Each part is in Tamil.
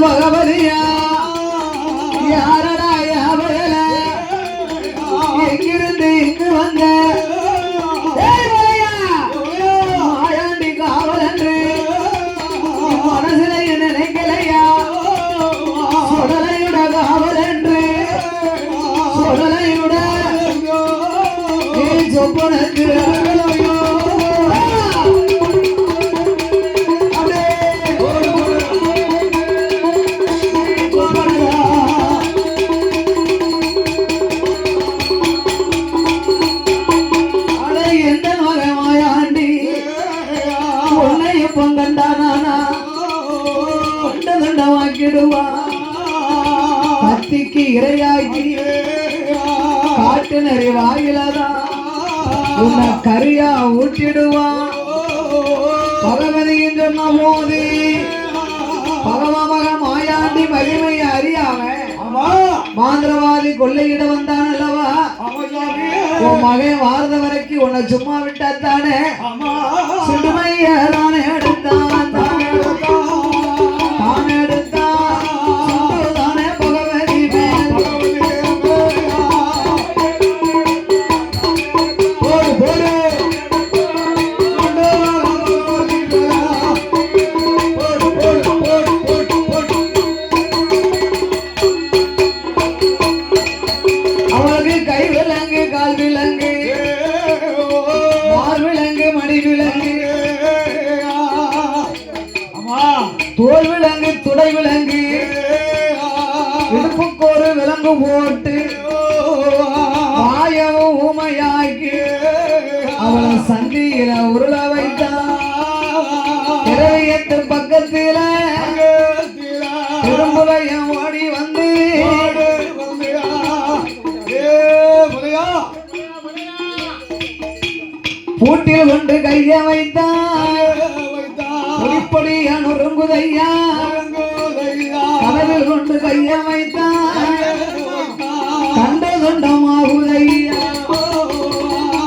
பகவதியா யாரடா யாவரல எங்கிருந்து இங்கு வந்த? மாயாண்டி காவலன்று. என் மனசுல நினைக்கலையா? சுடலையுட காவலன்று. சுடலையுட நீ காட்டு நெறி வாயிலதான் உன்னை கரியா ஊட்டிடுவா. பகவதியின் சொன்ன போது பகவமக மாயாண்டி மகிமை அறியாம மாந்திரவாதி கொள்ளையிட வந்தான் அல்லவா? உன் மகன் வாரத வரைக்கும் உன்னை சும்மா விட்டாத்தானே? சுடுமைய தானே தானே எடுத்தான் தோல் விலங்கு துடை விலங்கு இடுப்புக்கு ஒரு விலங்கு போட்டு மாயவும் ஊமையாக்கி அவளை சந்தியில ஒரு கொண்டு கைய வைத்தான் பொடிப்பொடியா நொறுங்குதையா கதவில் கொண்டு கைய வைத்தான் கண்ட கண்டமாகுதையா.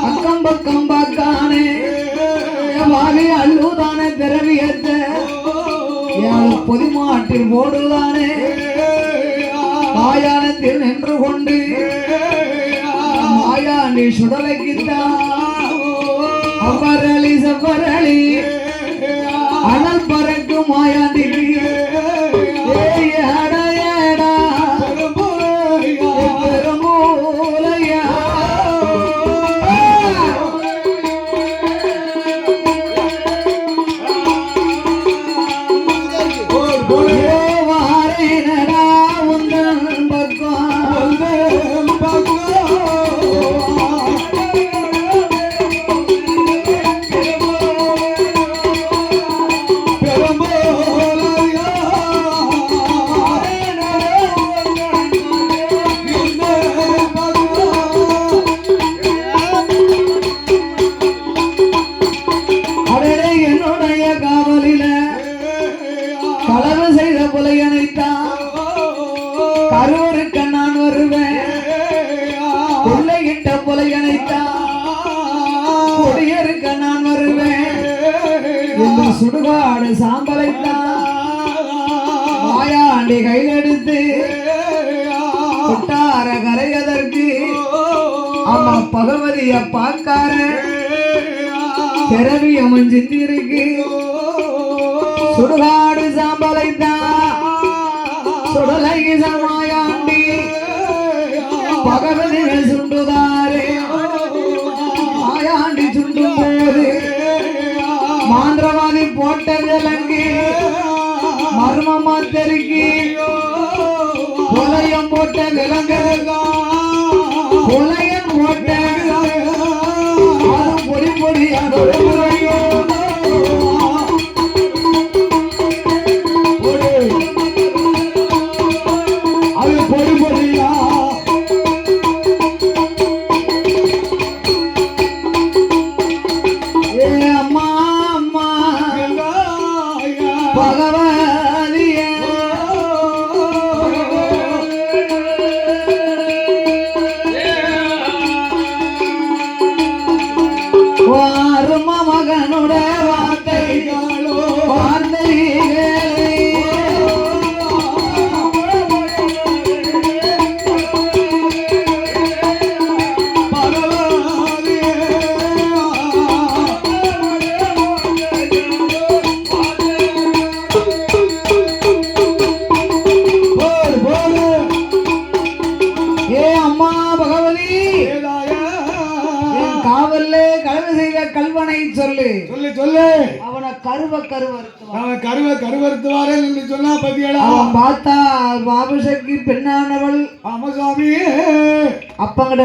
அக்கம் பக்கம் பார்க்கானே வாகை அள்ளுதானே திரவியத்தை. பொதிமாட்டில் போடுதானே மாயானத்தில் நின்று கொண்டு. மாயாண்டி சுடலைக்குத்தான் அமரளி செவ்வரளி அனல் பறக்கும் மாயாண்டிக்கு இந்த சுடுகாடு சாம்பலைத்தான் மாயாண்டி கையெடுத்து கொட்டார கரையதற்கு அம்மா பகவதிய பார்க்கார திரவியமும் சிந்தி இருக்கு சுடுகாடு சாம்பலைத்தான் சுடலை சமாயாண்டி மாந்திரவாதி போட்ட விலங்கு மர்மமா தெருக்கி. கொலையம் போட்ட விலங்கு கொலையம் போட்ட பொடி பொடியாக அப்படின்னு சொல்லி சொல்லு. அவனை கருவ கருவறுத்துவார் அவன் கருவ கருவறுத்துவாரே என்று சொன்னா பத்தியடா அவன்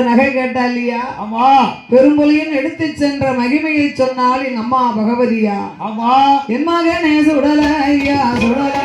நகை கேட்டா இல்லையா? ஆமா. பெரும்பொலியின் எடுத்து சென்ற மகிமையை சொன்னால் எங்க அம்மா பகவதியா? அம்மா என் மகன் சுடல ஐயா சுடல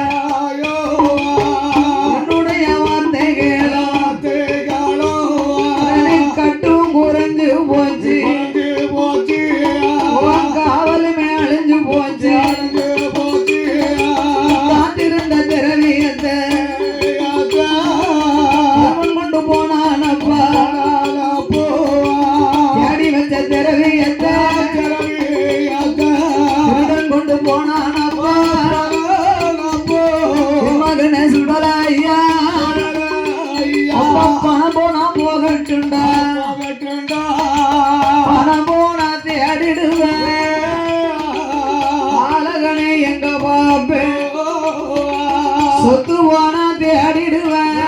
சொத்து போனா தேடிடுவேன்.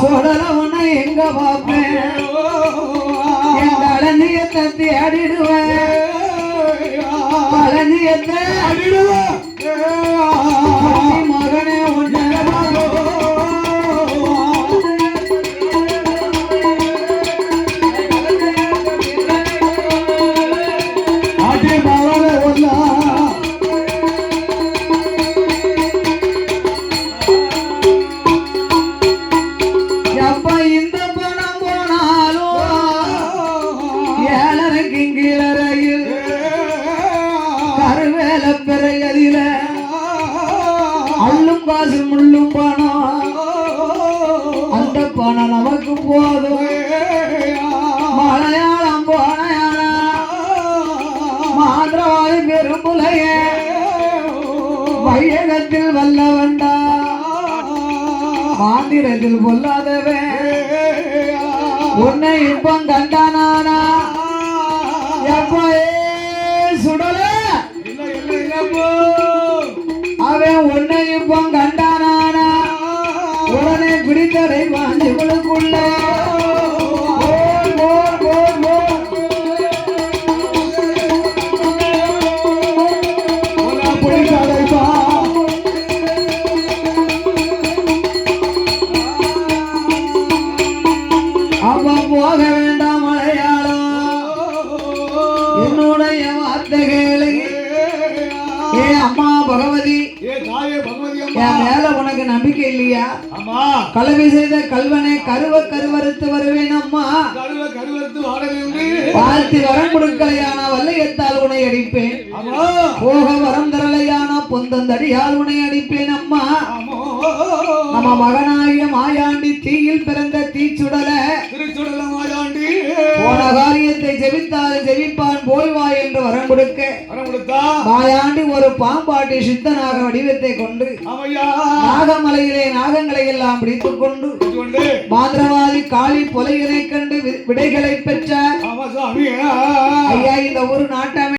சுடல உன்னை எங்க என் களஞ்சியத்தை தேடிடுவேன். களஞ்சியத்தை நீ அள்ளும் காசு முள்ளும் பணம் அந்த பணம் நமக்கு போதும். மலையாளம் போனையாளம் மாந்திரவாதி பெரும்புலைய. வையகத்தில் வல்லவண்டா மாந்திரத்தில் பொல்லாதவன் உன்னை இப்பம் கண்டானானா. எப்ப சுடல. அவன் உன்னை இப்போ கண்டானானா? உடனே பிடித்தடை வாஞ்சிகளுக்குள்ள அவன் போக வேண்டும் என் மேல உனக்கு நம்பிக்கை இல்லையா? கலவி செய்த கல்வனை கருவ கருவறுத்து வருவேன் அம்மா. பார்த்து வரம் கொடுக்கலையான வல்லையத்தால் உன்னை அடிப்பேன். போக வரம் தரலையான பொந்தந்தடியால் உன்னை அடிப்பேன் அம்மா. நம்ம மகனாகிய மாயாண்டி தீயில் பிறந்த தீச்சுடல. போன காரியத்தை ஜெபித்தால் என்று வரம் கொடுக்க. வரம் கொடுத்தா? மாயாண்டி ஒரு பாம்பாட்டி சித்தனாக வடிவத்தை கொண்டு நாகமலையிலே நாகங்களை எல்லாம் பிடித்துக் கொண்டு மாந்திரவாதி காளி பொலையினை கண்டு விடைகளை பெற்றார். ஐயா இந்த ஒரு நாட்டாமை